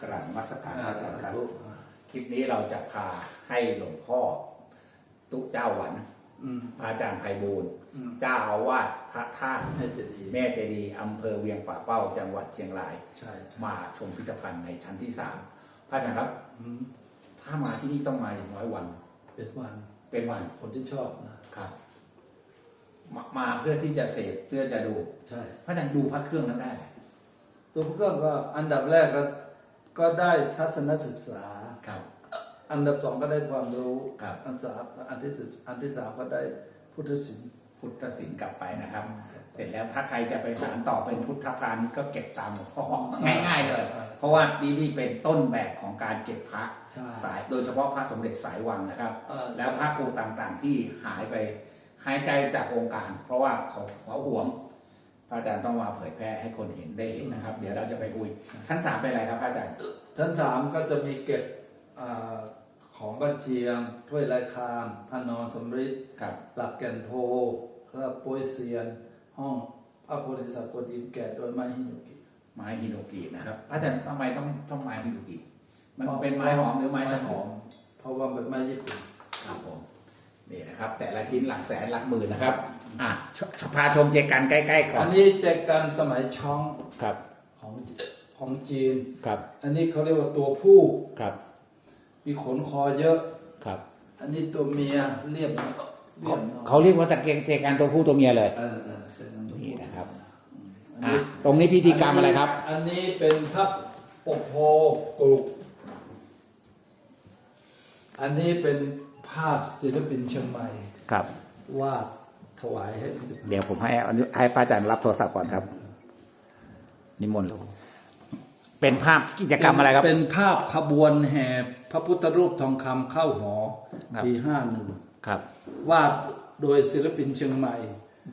กราบนมัสการพอ่าระอาจารย์ครับสาธุคลิปนี้เราจะพาให้หลวงพ่อ ตุเจ้าหวันอืมพระอาจารย์ไพบูลย์อืมเจ้าอาวาสพระธาตุให้จะดีแม่เจดีย์อำเภอเวียงป่าเป้าจังหวัดเชียงราย ใช่ใช่มาชมพิพิธภัณฑ์ในชั้นที่สามพระอาจารย์ครับ อืมถ้ามาที่นี่ต้องมาอย่างน้อยวัน เป็นวันเป็นวันคนที่ชอบนะครับ มามาเพื่อที่จะเสพเพื่อจะดู ใช่ พระอาจารย์ดูพระเครื่องนั้นได้ไหม ตัวพระเครื่องก็อันดับแรกก็ก็ได้ทัศนศึกษา ครับ อันดับสองก็ได้ความรู้ครับ อันสามอันที่สุดอันที่สามก็ได้พุทธศิลป์พุทธศิลป์กลับไปนะครับ เสร็จแล้วถ้าใครจะไปสานต่อเป็นพุทธพานก็เก็บตามหลวงพ่อง่าย ๆ เลย เพราะว่านี่นี่เป็นต้นแบบของการเก็บพระใช่สาย โดยเฉพาะพระสมเด็จสายวังนะครับ เออ แล้วพระครูต่างๆที่หายไปหายใจจากวงการ เพราะว่าเขาเขาหวงพ ระอาจารย์ต้องมาเผยแพร่ให้คนเห็นได้เห็นนะครับ เดี๋ยวเราจะไปคุยชั้นสามเป็นอะไรครับพระอาจารย์ชั้นสามก็จะมีเก็บอาของบัญเชียงถ้วยลายคามพระนอนสำริดครับหลักแก่นโพแล้วโปยเซียน ห้องพระโพธิสัตว์กวนอิมแกะโดยไม้ฮิโนกิไม้ฮิโนกินะครับพระอาจารย์ทำไมต้องต้องไม้ฮิโนกิมันเป็นไม้หอมหรือไม้สังหหออมมเพราะว่าเป็นไม้ญี่ปุ่นครับผมนี่นะครับ แต่ละชิ้นหลักแสนหลักหมื่นนะครับ อะชพาชมเจกันใกล้ๆก่ออันนนี้แจกันสมัยช้องครับของของจีน ครับอันนี้เขาเรียกว่าตัวผู้ ครับมีขนคอเยอะ ครับอันนี้ตัวเมียเรียบเรียบน้อยเขาเรียกว่าตะเกียงเจกันตัวผู้ตัวเมียเลยเออเออเจกันตัวนี่ผู้นะครับอันอะนี้ตรงนี้พิธีกรรมอะไรครับ อันนี้เป็นพระปกโพกรุก อันนี้เป็นภาพศิลปินเชียงใหม่ ครับ วาดถ วายให้พิพิธภัณฑ์เดี๋ยวผมให้ให้พระอาจารย์รับโทรศัพท์ก่อนครับ นิมนต์เป็นภาพกิจกรรมอะไรครับ เป็นภาพขบวนแห่พระพุทธรูปทองคำเข้าหอครับปีห้าหนึ่งครับวาดโดยศิลปินเชียงใหม่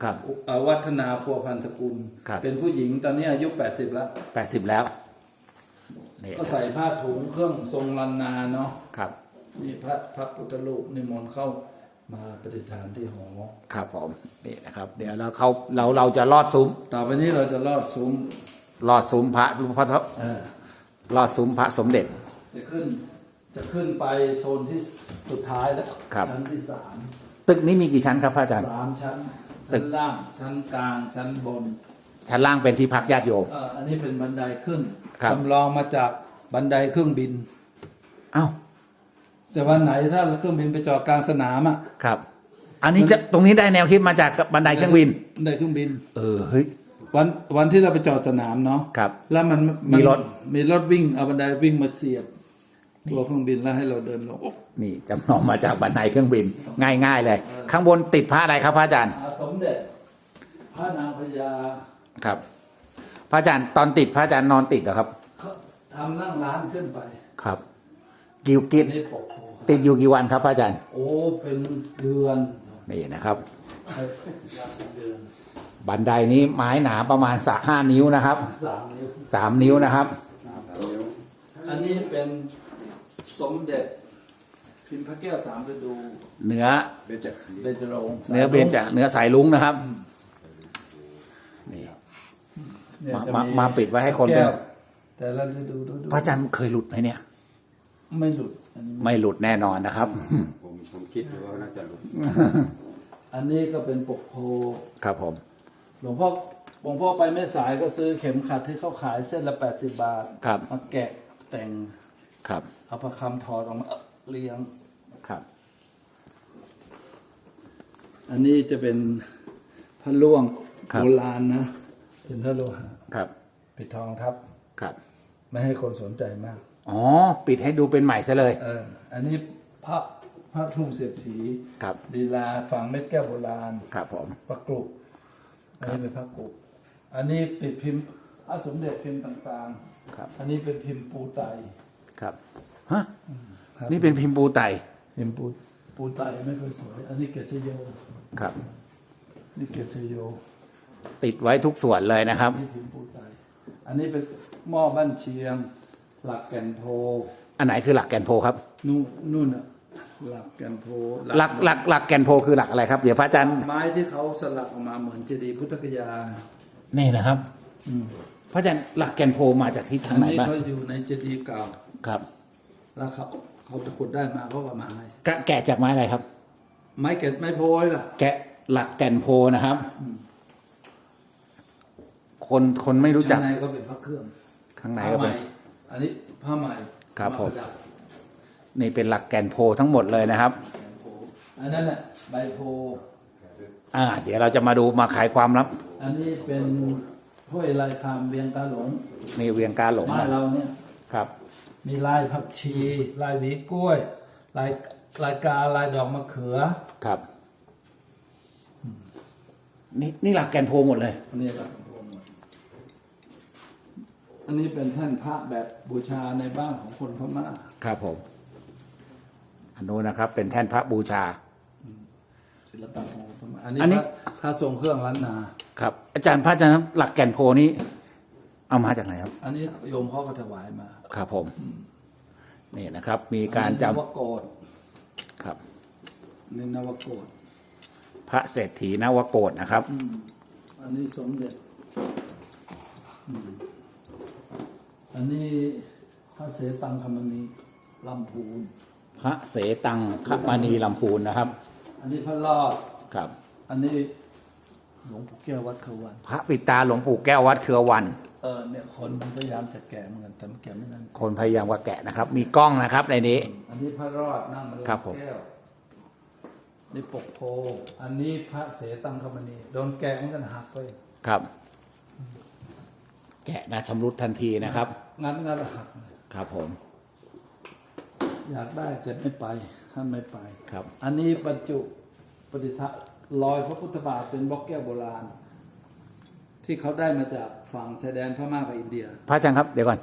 ครับเอ่อวัฒนาพัวพันธกุลครับเป็นผู้หญิงตอนนี้อายุ80แล้วแปดสิบแล้วนี่ก็ใส่ผ้าถุงเครื่องทรงลันนาเนาะครับนี่พระพระพุทธรูปนิมนต์เข้า มาปฏิฐานที่หอครับผมนี่นะครับ เดี๋ยวเราเขาเราเราจะลอดซุ้ม ต่อไปนี้เราจะลอดซุ้มลอดซุ้มพระพระเออลอดซุ้มพระสมเด็จ จะขึ้น จะขึ้นไปโซนที่สุดท้ายแล้วครับ ชั้นที่สามตึกนี้มีกี่ชั้นครับพระอาจารย์ สามชั้นตึชั้ก นล่างชั้นกลางชั้นบนชั้นล่างเป็นที่พักญาติโยม เอ่ออันนี้เป็นบันไดขึ้นครับ จำลองมาจากบันไดเครื่องบิน เอ้า แต่วันไหนถ้าเครื่องบินไปจอดกลางสนามอะครับ อันนี้จะตรงนี้ได้แนวคิดมาจากบันไดเครื่องบินบันไดเครื่องบิน เออเฮ้ยวันวันที่เราไปจอดสนามเนาะครับ แล้วมันมีรถมีรถวิ่งเอาบันไดวิ่งมาเสียบตัวเครื่องบินแล้วให้เราเดินลงนี่จำลองมาจากบันไดเครื่องบิน ง่าย ๆ เลย ข้างบนติดพระอะไรครับพระอาจารย์อาสมเด็จพระนางพญาครับ พระอาจารย์ตอนติดพระอาจารย์นอนติดเหรอครับเขาทำนั่งร้านขึ้นไปครับกี่กิอัจนนี้ปกโพ ติดอยู่กี่วันครับพระอาจารย์ โอ้เป็นเดือนนี่นะครับ เดือนบันไดนี้ไม้หนาประมาณสักห้านิ้วนะครับสามนิ้วสามนิ้วนะครับ อันนี้เป็นสมเด็จ พิมพ์พระแก้วสามฤดูเนื้อเบญจรงค์เนื้อเบญจเนื้อสายลุงนะครับนี่เนี่ยมาจะมามาปิดไว้ให้คนแก้เป็นวแต่ละฤดูฤดู พระอาจารย์เคยหลุดไหมเนี่ย ไม่หลุดอันนี้ไม่หลุดแน่นอนนะครับ ผมผมคิดอยู่ว่าน่าจะหลุดอันนี้ก็เป็นปกโพ ครับผม หลวงพ่อหลวงพ่อไปแม่สายก็ซื้อเข็มขัดที่เขาขายเส้นละแปดสิบบาทครับ มาแกะแต่งครับ เอาประคำถอดออกมาเรียง ครับ อันนี้จะเป็นพระล่วงครับ โบราณนะ เป็นพระโลหะครับ ปิดทองทับ ครับ ไม่ให้คนสนใจมาก อ๋อ ปิดให้ดูเป็นใหม่ซะเลย เอออันนี้พระพระทุ่งเสียบถีครับดีลาฝังเม็ดแก้วโบราณครับผมพระกรุอันนี้เป็นพระกรุอันนี้ติดพิมพ์พระสมเด็จพิมพ์ต่างครับๆอันนี้เป็นพิมพ์ปูไตครับฮะครับนี่เป็นพิมพ์ปูไตพิมพ์ปูปูไตไม่ค่อยสวย อันนี้เกศโยครับ นี่เกศโยติดไว้ทุกส่วนเลยนะครับนี่พิมพ์ปูไตอันนี้เป็นหม้อบ้านเชียง หลักแก่นโพ อันไหนคือหลักแกนโพครับ นู่นนู่นน่ะหลักแก่นโพหลักหลักหลักแกนโพคือหลักอะไรครับเดี๋ยวพระอาจารย์ไม้ที่เขาสลักออกมาเหมือนเจดีย์พุทธกยานี่นะครับ อืมพระอาจารย์หลักแก่นโพมาจากที่ทาอังนไหนนี้บ้างเขาอยู่ในเจดีย์เก่า ครับแล้วเขาเขาจะขุดได้มาเขาก็มาให้กะแกะจากไม้อะไรครับ ไม้เก็ดไม้โพยล่ะ แกะหลักแก่นโพนะครับคนคนไม่รู้จักข้างในก็เป็นพระเครื่องข้างในผ้าก็ใหเป็ม่น อันนี้ผ้าใหม่ครับผมาประดันี่เป็นหลักแก่นโพทั้งหมดเลยนะครับอันนั้นน่ะใบโพ อ่า เดี๋ยวเราจะมาดูมาขายความลับอันนี้เป็นถ้วยลายคำเวียงกาหลงนี่เวียงกาหลงบ้านนะเราเนี่ย ครับ มีลายผักชี ลายหวีกล้วย ลายลายกาลายดอกมะเขือครับ นี่นี่หลักแก่นโพหมดเลย อันนี้ครับ อันนี้เป็นแท่นพระแบบบูชาในบ้านของคนพม่าครับผม อันนู้นนะครับ เป็นแท่นพระบูชา ศิลปะของคนพม่าอันนี้อันนี้ พระพระทรงเครื่องล้านนา ครับ อาจารย์พระอาจารย์ครับหลักแก่นโพนี้ เอามาจากไหนครับ อันนี้โยมเขาก็ถวายมาครับผม นี่นะครับ มีการจอันนี้นวโกดำครับ นี่นวโกดพระเศรษฐีนวโกฏนะครับ อันนี้สมเด็จอืม อันนี้พระเสตังคมณีลำพูน พระเสตังคมณีลำพูนนะครับ อันนี้พระรอด ครับ อันนี้หลวงปู่แก้ววัดเขาวันพระปิดตาหลวงปู่แก้ววัดเครือวัน เออเนี่ยคนมันพยายามจะแกะเหมือนกันแต่มันแกะไม่ได้คนพยายามว่าแกะนะครับ มีกล้องนะครับในนี้ อันนี้พระรอดนั่งมันครับผม แก้วนี่ปกโพ อันนี้พระเสตังคมณีโดนแกะเหมือนกันหักไป ครับ แกะนะชำรุดทันทีนะครับ งั้นงั้นหักครับผม อยากได้แต่ไม่ไปท่านไม่ไปครับ อันนี้บรรจุปฏิทะลอยพระพุทธบาทเป็นบล็อกแก้วโบราณ ที่เขาได้มาจากฝั่งชายแดนพม่ากับอินเดียพระอาจารย์ครับเดี๋ยวก่อน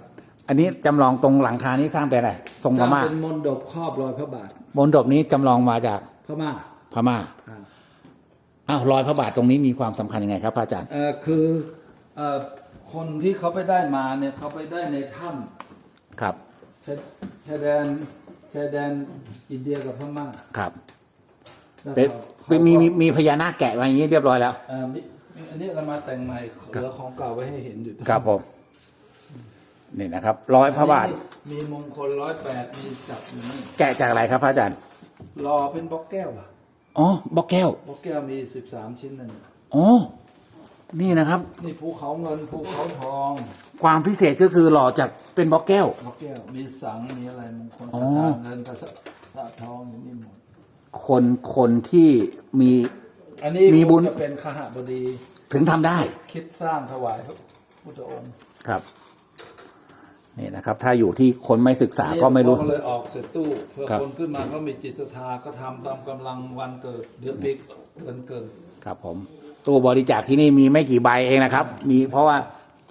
อันนี้จำลองตรงหลังคานี้สร้างเป็นอะไรทรงพม่าสร้งเป็นมนดบครอบรอยพระบาทมนดบนี้จำลองมาจากพม่าพม่าอ่า อ้าวรอยพระบาทตรงนี้มีความสำคัญยังไงครับพระอาจารย์ เอ่อคือเอ่อ คนที่เขาไปได้มาเนี่ยเขาไปได้ในถ้ครับำชายชายแดนชายแดนอินเดียกับพม่าครับแล้วเป็นเขาเป็นมีมีมีพญานาคแกะมาอย่างนี้เรียบร้อยแล้ว เอ่อมีมีอันนี้เรามาแต่งใหม่เหลือของเก่าไว้ให้เห็นอยู่ครับผมนี่นะครับรอยพระบาทอันนี้มีมงคลร้อยแปดมีจับอยู่นี่แกะจากอะไรครับพระอาจารย์รอเป็นบล็อกแก้วอะอ๋อบล็อกแก้วบล็อกแก้วมีสิบสามชิ้นหนึ่งอ๋อ นี่นะครับ นี่ภูเขาเงินภูเขาทองความพิเศษก็คือหล่อจากเป็นบล็อกแก้วบล็อกแก้วมีสังมีอะไรมงคลอ๋ภาอษาเงินภาษาภาษาทองอย่างนี้หมดคนคนที่มี อันนี้มีบุญ จะเป็นขหบดีถึงทำได้คิดสร้างถวายพระพุทธองค์ครับ นี่นะครับ ถ้าอยู่ที่คนไม่ศึกษาก็ไม่รู้ก็เลยออกเสร็จตู้เพื่อครับ คนขึ้นมาก็มีจิตศรัทธาก็ทำตามกำลังวันเกิดเดือนปีเดือนเกิด ครับผม ตู้บริจาคที่นี่มีไม่กี่ใบเองนะครับ มีเพราะว่า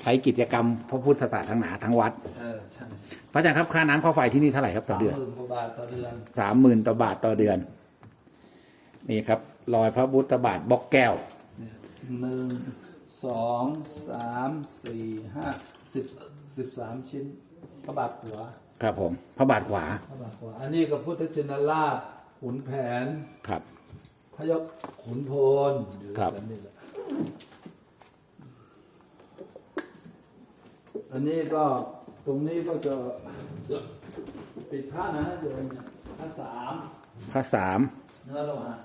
ใช้กิจกรรมพระพุทธศาสนาทั้งวัด เออใช่พระอาจารย์ครับค่าน้ำค่าไฟที่นี่เท่าไหร่ครับต่อเดือน สามหมื่นกว่าบาทต่อเดือน สามหมื่นต่อบาทต่อเดือน นี่ครับ รอยพระพุทธบาทบล็อกแก้วเนี่ยหนึ่งสองสามสี่ห้าสิบสิบสามชิ้นพระบาทหัวครับผม พระบาทขวาพระบาทหัวอันนี้ก็พุทธชินราชขุนแผน ครับ พระยกขุนโพนอยู่ครับกันนี่แหละอันนี้ก็ตรงนี้ก็จะปิดผ้านะโยมเนี่ยผ้าสามพระสามเนื้อโลหะ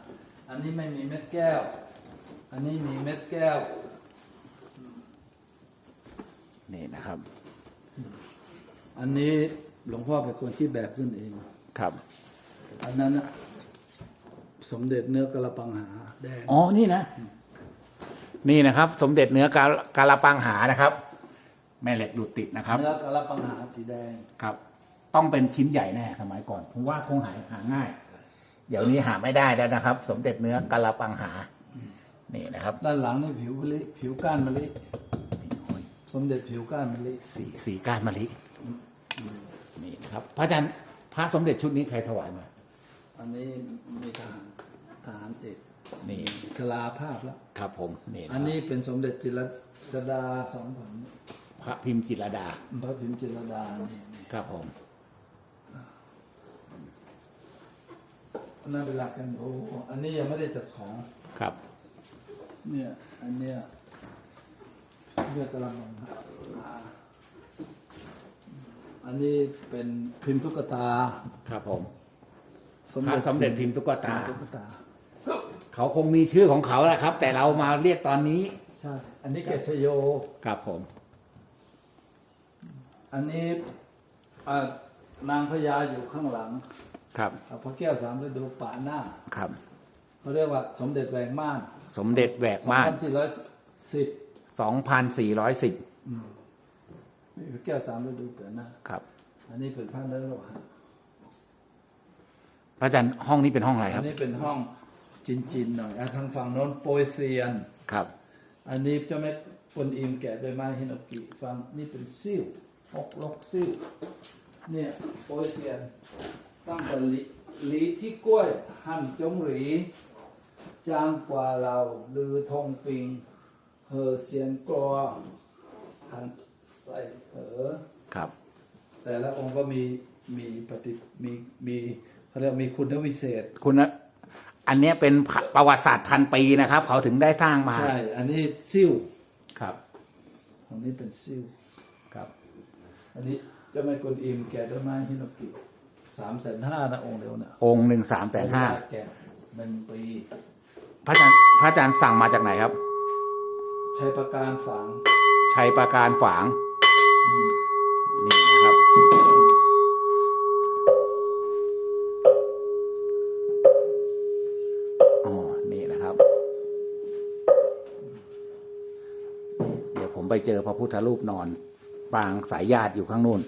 อันนี้ไม่มีเม็ดแก้ว อันนี้มีเม็ดแก้ว นี่นะครับ อันนี้หลวงพ่อเป็นคนที่แบบขึ้นเอง ครับ อันนั้นน่ะ สมเด็จเนื้อกระปังหาแดงอ๋อ นี่นะ นี่นะครับ สมเด็จเนื้อกาลกาลปังหานะครับ แม่เหล็กดูดติดนะครับ เนื้อกระปังหาสีแดงครับ ต้องเป็นชิ้นใหญ่แน่สมัยก่อนผมว่าคงหาหาง่าย เดี๋ยวนี้หาไม่ได้แล้วนะครับ สมเด็จเนื้อกาลปังหา นี่นะครับด้านหลังนี่ผิวมะลิผิวก้านมะลิสมเด็จผิวก้านมะลิสีสีก้านมะลินี่นะครับพระอาจารย์พระสมเด็จชุดนี้ใครถวายมา อันนี้มีทหารทหารเอกนี่ชลาภาพแล้ว ครับผมนี่ะครับอันนี้เป็นสมเด็จจิรดาสองผันพระพิมพ์จิตรลดา พระพิมพ์จิรดานี่นี่ครับผมอันนั่นเป็นหลักกันโอ้อันนี้ยังไม่ได้จัดของครับ เนี่ย อันเนี้ยเรียกกระมังครับอ่าอันนี้เป็นพิมพ์ตุ๊กตา ครับผมสม พระเด็จสมเด็จพิมพ์ตุ๊กตา ตุ๊กตา เขาคงมีชื่อของเขาแหละครับ แต่เรามาเรียกตอนนี้ ใช่ อันนี้เกศชโย ครับผม อันนี้อ่านางพญาอยู่ข้างหลังครับ อ่าพระแก้วสามฤดูป่าหน้า ครับ เขาเรียกว่าสมเด็จแหวงม่านสมเด็จแหวกม่านสี่ร้อยสิบ2,410 นี่พระแก้วสามฤดูป่าหน้า ครับ อันนี้เป็นพระเนื้อโลหะพ ระอาจารย์ห้องนี้เป็นห้องอะไรคอัรันบนี้เป็นห้องจินๆหน่อยอะทางฝั่งโน้นโปยเซียน ครับอันนี้เจ้าแม่กวนอิมแกะด้วยไม้ฮินโนกิฟังนี่เป็นซิ่วหกลกซิ่วเนี่ยโปยเซียน ตั้งแต่หลีหลีที่กล้วย หั่นจงหรีจางกว่าเราลือทงปิงเหอเซียนกลัวหั่นใส่เหอ ครับ แต่ละองค์ก็มีมีปฏิมีมี เขาเรียกมีคุณวิเศษ คุณนะอันเนี้ยเป็นประวัติศาสตร์พันปีนะครับ เขาถึงได้สร้างมา ใช่ อันนี้ซิ่วครับอันนี้เป็นซิ่วครับ อันนี้เจ้าแม่กวนอิมแกะด้วยไม้ฮินโนกิสามแสนห้านะองค์เดียวนะองค์หนึ่งสามแสนห้าแกะหนึ่งปี พระอาจารย์พระอาจารย์สั่งมาจากไหนครับใช้ประการฝังชัยประการฝาง ผมไปเจอพระพุทธรูปนอน ปางสายญาติอยู่ข้างนู่น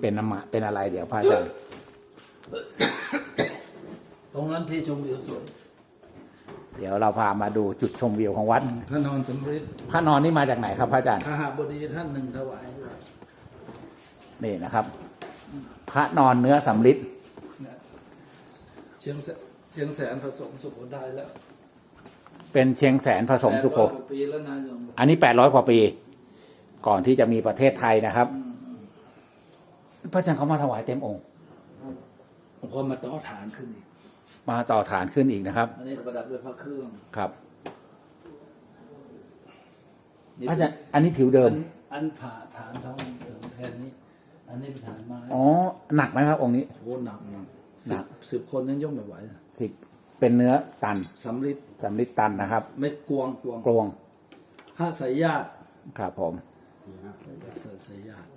เป็นอมะเป็นอะไรเดี๋ยวพระอาจารย์ตรงนั้นที่ชมวิวสวยเดี๋ยวเราพามาดูจุดชมวิวของวัดพระนอนสำริดพระนอนนี่มาจากไหนครับพระอาจารย์ ขหาบดีท่านหนึ่งถวายไว้นี่นะครับ พระนอนเนื้อสำริดเนี่ยเชียงแสเชียงแสนผสมสุโขทัยแล้วเป็นเชียงแสนผสมสุโขแปดร้อยกว่าปีแล้วนะโยมบอกอันนี้แปดร้อยกว่าปี ก่อนที่จะมีประเทศไทยนะครับ พระอาจารย์เขามาถวายเต็มองค์พอมาต่อฐานขึ้นอีกมาต่อฐานขึ้นอีกนะครับ อันนี้ประดับด้วยพระเครื่องครับนี่พระอาจารย์อันนี้ผิวเดิอัมนอันผ่าฐานทองเดิมแทนนี้ อันนี้เป็นฐานไม้อ๋อหนักไหมครับ องค์นี้โอ้หนักมากหนัสิบกสิบคนยังยกไม่ไหวนะสิบเป็นเนื้อตันสำริดสำริดตันนะครับ ไม่กวงกวงกลวงพระสายญาติครับผม สี่ห้าแปดประเสริฐสายญาติ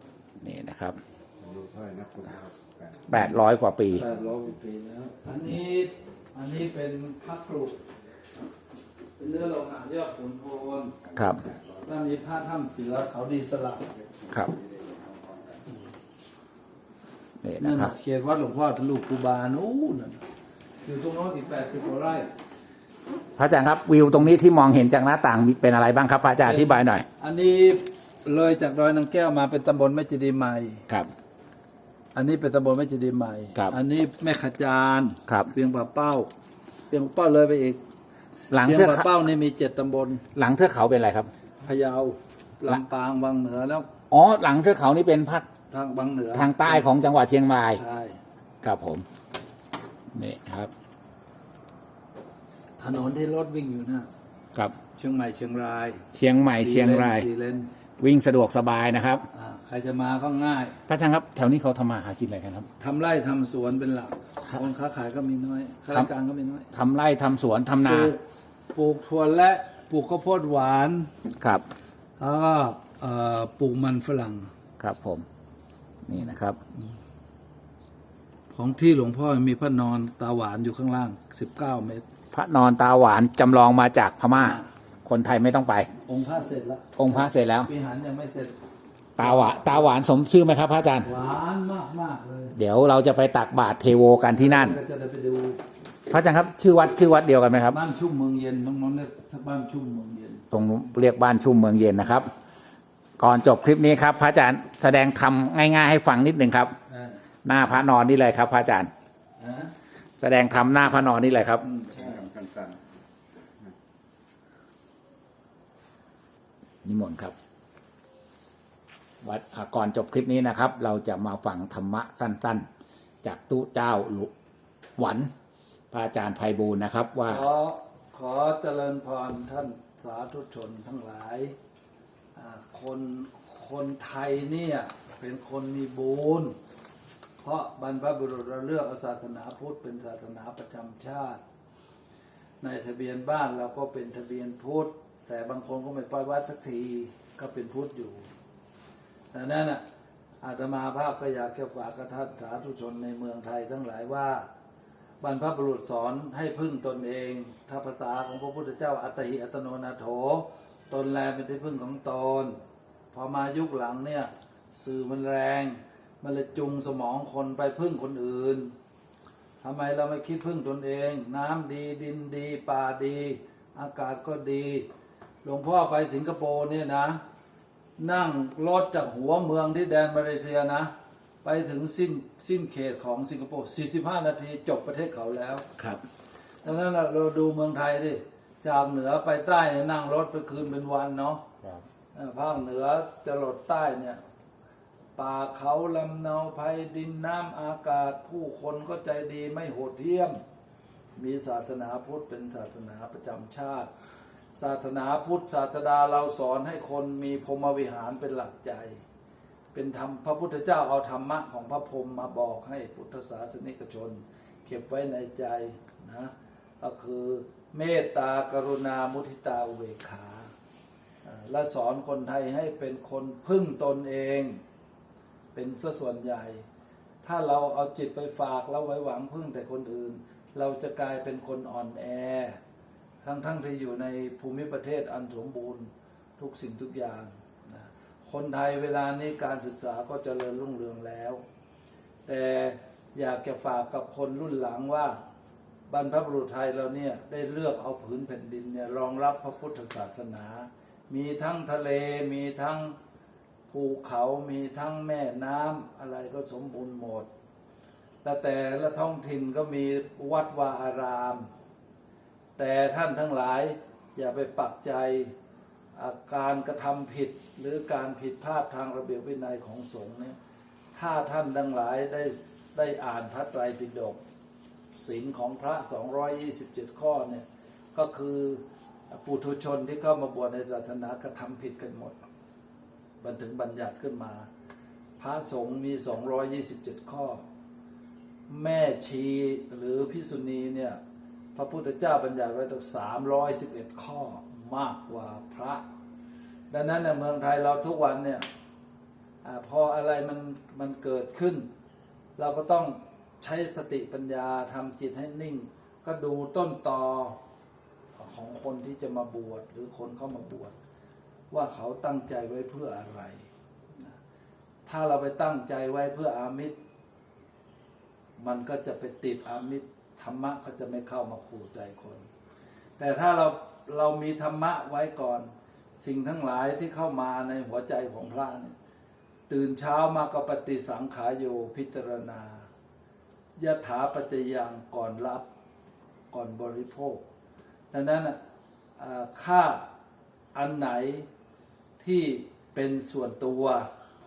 นี่นะครับอายุเท่าไหร่นะคุณครับแปดแปดร้อยกว่าปีแปดร้อยกว่าปีแล้วอันนี้อันนี้เป็นพระกรุเป็นเนื้อโลหะยอดขุนโทนครับแล้วมีผ้าถ้ำเสือเขาดีสลักครับนี่นั่นะนครับน่ะเขตวัดหลวงพ่อทะลุกูบานู้นน่ะอยู่ตรงโน้นอีกแปดสิบกว่าไร่พระอาจารย์ครับวิวตรงนี้ที่มองเห็นจากหน้าต่างมีเป็นอะไรบ้างครับพระอาจารย์อธิบายหน่อย อันนี้ เลยจากดอยนางแก้วมาเป็นตำบลแม่จิดีใหม่ ครับ อันนี้เป็นตำบลแม่จิดีใหม่ ครับอันนี้แม่ขจานครับเปียงป่าเป้าเปียงป่าเป้าเลยไปอีกหลังเปียงเทือกป่าเขาเป้านี่มีเจ็ดตำบลหลังเทือกเขาเป็นอะไรครับ พะเยาลำปางบางเหนือแล้วอ๋อ หลังเทือกเขานี่เป็นภาคทางบางเหนือทางใต้ของจังหวัดเชียงราย ใช่ครับผม นี่ครับ ถนนที่รถวิ่งอยู่นะครับ เชียงใหม่เชียงรายเชียงใหม่เชียงราย สี่เลน วิ่งสะดวกสบายนะครับ อ่าใครจะมาก็ง่าย พระอาจารย์ครับแถวนี้เขาทำมาหากินอะไรกันครับ ทำไร่ทำสวนเป็นหลัก คนค้าขายก็มีน้อย ข้าราชการก็มีน้อย ทำไร่ทำสวนทำปนาลูกปลูกถั่วและปลูกข้าวโพดหวาน ครับ แล้วก็เอ่อปลูกมันฝรั่ง ครับผม นี่นะครับ ของที่หลวงพ่อมีพระนอนตาหวานอยู่ข้างล่าง 19 เมตร พระนอนตาหวานจำลองมาจากพม่า คนไทยไม่ต้องไป องค์พระเสร็จแล้วองค์พระเสร็จแล้ว วิหารยังไม่เสร็จ ตาหวานตาหวานสมชื่อไหมครับพระอาจารย์ หวานมากมากๆเลยเดี๋ยวเราจะไปตักบาตรเทโวกันที่นั่น ก็จะได้ไปดูพระอาจารย์ครับชื่อวัดชื่อวัดเดียวกันไหมครับ บ้านชุ่มเมืองเย็นน้องๆเรียกบ้านชุ่มเมืองเย็น ตรงเรียกบ้านชุ่มเมืองเย็นนะครับ ก่อนจบคลิปนี้ครับพระอาจารย์แสดงทำง่าย ๆ ให้ฟังนิดหนึ่งครับ อ่าหน้าพระนอนนี่เลยครับพระอาจารย์ อ่าแสดงทำหน้าพระนอนนี่เลยครับ อืมใช่ สั้น นิมนต์ครับ วัดก่อนจบคลิปนี้นะครับ เราจะมาฟังธรรมะสั้น ๆ จากตู้เจ้าหลุหวันพระอาจารย์ไพบูลนะครับว่า ขอขอเจริญพรท่านสาธุชนทั้งหลาย คนคนไทยเนี่ยเป็นคนมีบุญเพราะบรรพบุรุษเราเลือกอศาสนาพุทธเป็นศาสนาประจำชาติ ในทะเบียนบ้านเราก็เป็นทะเบียนพุทธ แต่บางคนก็ไม่ไปวัดสักทีก็เป็นพุทธอยู่ดังนั้นน่ะอาตมาภาพก็อยากจะฝากกับท่านสาธุชนในเมืองไทยทั้งหลายว่า บรรพบุรุษสอนให้พึ่งตนเองถ้าภาษาของพระพุทธเจ้าอัตหิอัตโนนาโถ ตนแลเป็นที่พึ่งของตน พอมายุคหลังเนี่ยสื่อมันแรง มันเลยจุงสมองคนไปพึ่งคนอื่นทำไมเราไม่คิดพึ่งตนเอง น้ำดีดินดี ป่าดี อากาศก็ดี หลวงพ่อไปสิงคโปร์เนี่ยนะ นั่งรถจากหัวเมืองที่แดนมาเลเซียนะ ไปถึงสิ้นสิ้นเขตของสิงคโปร์ 45 นาทีจบประเทศเขาแล้วครับดังนั้นเราเราดูเมืองไทยดิจากเหนือไปใต้เนี่ยนั่งรถไปคืนเป็นวันเนาะครับเอ่อภาคเหนือจะหลดใต้เนี่ยป่าเขาลำเนาภัยดินน้ำอากาศ ผู้คนก็ใจดีไม่โหดเหี้ยม มีศาสนาพุทธเป็นศาสนาประจำชาติ ศาสนาพุทธศาสดาเราสอนให้คนมีพรหมวิหารเป็นหลักใจ เป็นธรรมพระพุทธเจ้าเอาธรรมะของพระพรหมมาบอกให้พุทธศาสนิกชน เก็บไว้ในใจนะก็คือเมตตากรุณามุทิตาอุเบกขา และสอนคนไทยให้เป็นคนพึ่งตนเอง เป็นซะส่วนใหญ่ ถ้าเราเอาจิตไปฝากแล้วไว้หวังพึ่งแต่คนอื่น เราจะกลายเป็นคนอ่อนแอ ทั้งๆทที่อยู่ในภูมิประเทศอันสมบูรณ์ทุกสิ่งทุกอย่างนะคนไทยเวลานี้การศึกษาก็เจริญรุ่งเรืองแล้ว แต่อยากจะฝากกับคนรุ่นหลังว่าบรรพบุรุษไทยเราเนี่ยได้เลือกเอาผืนแผ่นดินเนี่ยรองรับพระพุทธศาสนา มีทั้งทะเลมีทั้งภูเขามีทั้งแม่น้ำอะไรก็สมบูรณ์หมด และแต่ละท้องถิ่นก็มีวัดวาอาราม แต่ท่านทั้งหลายอย่าไปปักใจอาการกระทำผิดหรือการผิดพลาดทางระเบียบวินัยของสงฆ์เนี่ยถ้าท่านทั้งหลายได้ได้อ่านพระไตรปิฎกศีลของพระ 227 ข้อเนี่ยก็คือปุถุชนที่เข้ามาบวชในศาสนากระทำผิดกันหมด บันถึงบัญญัติขึ้นมา พระสงฆ์มี 227 ข้อ แม่ชีหรือพิสุณีเนี่ย พระพุทธเจ้าบัญญัติไว้ตั้ง311ข้อมากกว่าพระ ดังนั้นในเมืองไทยเราทุกวันเนี่ยอพออะไรมันมันเกิดขึ้น เราก็ต้องใช้สติปัญญาทำจิตให้นิ่ง ก็ดูต้นตอของคนที่จะมาบวชหรือคนเข้ามาบวชว่าเขาตั้งใจไว้เพื่ออะไร ถ้าเราไปตั้งใจไว้เพื่ออามิตร มันก็จะไปติดอามิตร ธรรมะก็จะไม่เข้ามาขู่ใจคน แต่ถ้าเราเรามีธรรมะไว้ก่อน สิ่งทั้งหลายที่เข้ามาในหัวใจของพระเนี่ยตื่นเช้ามาก็ปฏิสังขายโยพิจารณายถาปัจจยังก่อนรับก่อนบริโภค ดังนั้นอ่าค่าอันไหนที่เป็นส่วนตัว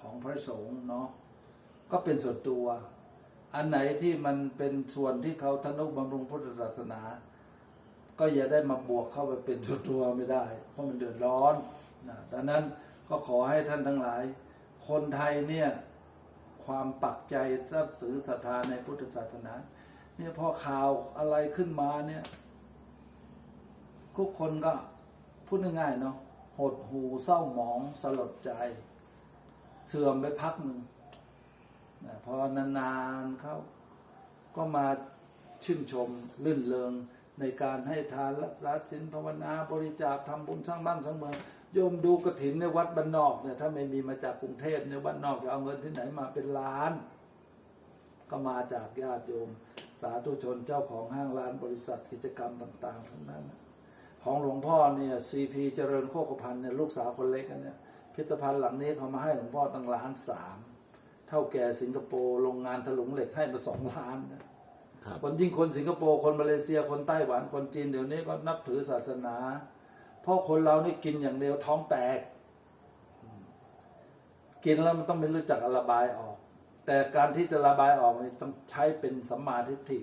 ของพระสงฆ์เนาะก็เป็นส่วนตัว อันไหนที่มันเป็นส่วนที่เขาทนุบำรุงพุทธศาสนา ก็อย่าได้มาบวกเข้าไปเป็นส่วตัวไม่ได้ เพราะมันเดือดร้อนนะดังนั้นก็ขอให้ท่านทั้งหลาย คนไทยเนี่ยความปักใจรักสือศรัทธาในพุทธศาสนา เนี่ยพอข่าวอะไรขึ้นมาเนี่ย ทุกคนก็พูดง่ายๆเนาะหดหูเศร้าหมองสลดใจ เสื่อมไปพักหนึ่ง พอนานๆเขาก็มาชื่นชมลื่นเริงในการให้ทานรัศีลภาวนาบริจาคทำบุญสร้างบ้านสร้างเมืองโยมดูกระถินในวัดบ้านนอกเนี่ยถ้าไม่มีมาจากกรุงเทพในยบ้านนอกจะเอาเงินที่ไหนมาเป็นล้าน ก็มาจากญาติโยม สาธุชนเจ้าของห้างร้านบริษัทกิจกรรมต่างๆทั้งนั้น ของหลวงพ่อเนี่ยซีพีเจริญโคกพันธ์เนี่ยลูกสาวคนเล็กอันเนี่ยพิพิธภัณฑ์หลังนี้เขามาให้หลวงพ่อตั้งล้านสาม เท่าแก่สิงคโปร์โรงงานถลุงเหล็กให้มาสองล้านนะครับคนยิ่งคนสิงคโปร์คนมาเลเซียคนไต้หวันคนจีนเดี๋ยวนี้ก็นับถือศาสนาเพราะคนเรานี่กินอย่างเดียวท้องแตก กินแล้วมันต้องไม่รู้จักระบายออก แต่การที่จะระบายออกนี่ต้องใช้เป็นสัมมาทิฏฐิ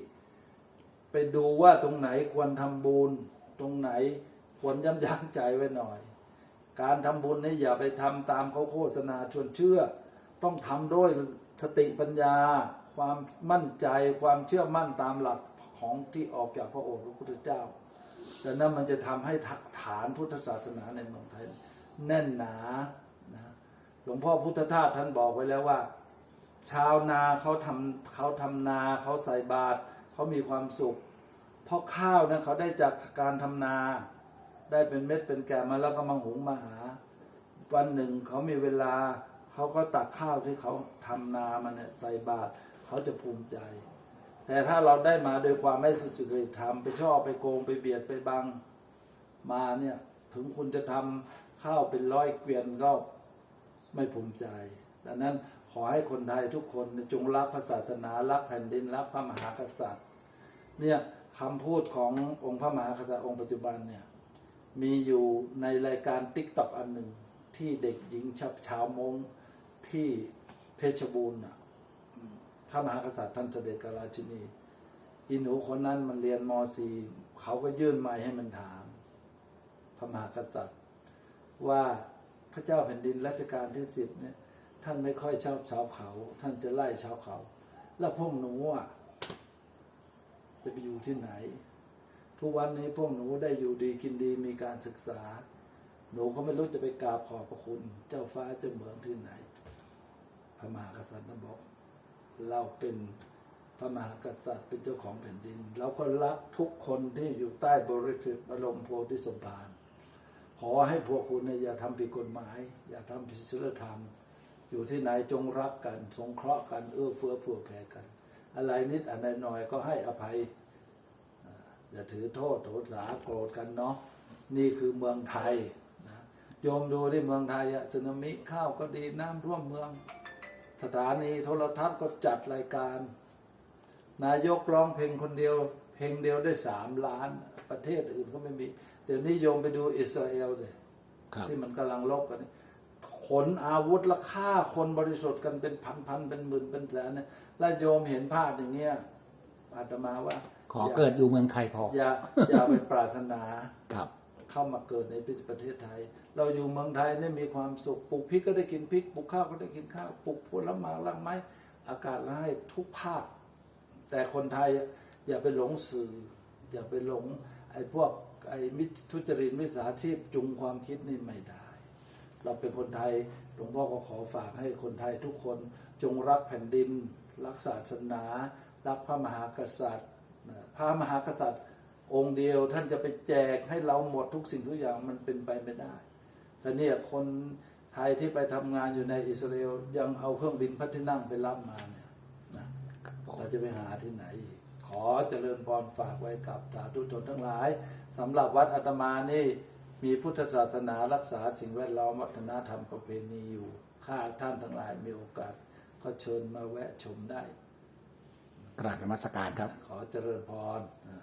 ไปดูว่าตรงไหนควรทำบุญตรงไหนควรยับยั้งใจไว้หน่อย การทำบุญนี่อย่าไปทำตามเขาโฆษณาชวนเชื่อ ต้องทำด้วยสติปัญญา ความมั่นใจความเชื่อมั่นตามหลักของที่ออกจากพระโอษฐ์พระพุทธเจ้า แต่นั้นมันจะทำให้ฐานพุทธศาสนาในเมืองไทยแน่นหนานะหลวงพ่อพุทธทาสท่านบอกไว้แล้วว่า ชาวนาเขาทำเขาทำนาเขาใส่บาตรเขามีความสุข เพราะข้าวนะเขาได้จากการทำนา ได้เป็นเม็ดเป็นแก่มาแล้วก็มาหุงมาหา วันหนึ่งเขามีเวลา เขาก็ตักข้าวที่เขาทำนามันเนี่ยใส่บาตรเขาจะภูมิใจ แต่ถ้าเราได้มาโดยความไม่สุจริตธรรมไปชอบไปโกงไปเบียดไปบังมาเนี่ยถึงคุณจะทำข้าวเป็นร้อยเกวียนก็ไม่ภูมิใจ ดังนั้นขอให้คนไทยทุกคนจงรักพระศาสนารักแผ่นดินรักพระมหากษัตริย์ เนี่ยคำพูดขององค์พระมหากษัตริย์องค์ปัจจุบันเนี่ยมีอยู่ในรายการติ๊กต็อกอันหนึ่งที่เด็กหญิงชาวชาวมง ที่เพชรบูรณ์น่ะอืมพระมหากษัตริย์ท่านเสด็จกราชินีอีหนูคนนั้นมันเรียนม .4 เขาก็ยื่นไม้ให้มันถาม พระมหากษัตริย์ ว่าพระเจ้าแผ่นดินรัชกาลที่สิบเนี่ย ท่านไม่ค่อยชอบชาวเขา ท่านจะไล่ชาวเขา แล้วพวกหนูอะจะไปอยู่ที่ไหน ทุกวันนี้พวกหนูได้อยู่ดีกินดีมีการศึกษา หนูก็ไม่รู้จะไปกราบขอบพระคุณ เจ้าฟ้าเจ้าเมืองที่ไหน ระมหากษัตริย์นะบอก เราเป็นพระมหากษัตริย์เป็นเจ้าของแผ่นดิน เราก็รักทุกคนที่อยู่ใต้บริสุทธิ์บรมโพธิสมภารขอให้พวกคุณเนี่ยอย่าทำผิดกฎหมาย อย่าทำผิดศีลธรรม อยู่ที่ไหนจงรักกัน สงเคราะห์กันเอื้อเฟื้อเผื่อแผ่กัน อะไรนิดอะไรหน่อยก็ให้อภัยอย่าถือโทษโทษสาโกรธกันเนาะนี่คือเมืองไทยนะโยมดูที่เมืองไทยอะสึนามิข้าวก็ดีน้ำท่วมเมือง สถานีโทรทัศน์ก็จัดรายการ นายกร้องเพลงคนเดียว เพลงเดียวได้สามล้าน ประเทศอื่นก็ไม่มี เดี๋ยวนี้โยมไปดูอิสราเอลเลยครับที่มันกำลังลบกันนี่ขนอาวุธและฆ่าคนบริสุทธิ์กันเป็นพันๆเป็นหมื่นเป็นแสนเนี่ยแล้วโยมเห็นภาพอย่างเงี้ยอาตมาว่า ขอเกิดอยู่เมืองไทยพอ อย่าอย่าไปปรารถนาครับ เข้ามาเกิดในประเทศไทย เราอยู่เมืองไทยเนี่มีความสุขปลูกพริกก็ได้กินพริกปลูกข้าวก็ได้กินข้าวปลูกผลไม้รากไม้อากาศให้ทุกภาค แต่คนไทยอย่าไปหลงสื่อ อย่าไปหลงไอ้พวกไอ้มิทุจริตมิจฉาชีพจุงความคิดนี่ไม่ได้ เราเป็นคนไทยหลวงพ่อก็ขอฝากให้คนไทยทุกคนจงรักแผ่นดิน รักศาสนา รักพระมหากษัตริย์พระมหากษัตริย์ องค์เดียวท่านจะไปแจกให้เราหมดทุกสิ่งทุกอย่างมันเป็นไปไม่ได้แต่เนี่ยคนไทยที่ไปทำงานอยู่ในอิสราเอลยังเอาเครื่องบินพัที่นั่งไปรับมาเนี่ยนะเราจะไปหาที่ไหนอีกขอเจริญพรฝากไว้กับสาธุชนทั้งหลายสำหรับวัดอาตมานี่มีพุทธศาสนารักษาสิ่งแวดล้อมวัฒนธรรมประเพณีอยู่ข้าท่านทั้งหลายมีโอกาสก็เชิญมาแวะชมได้ กราบนมัสการครับ ขอเจริญพรอ่า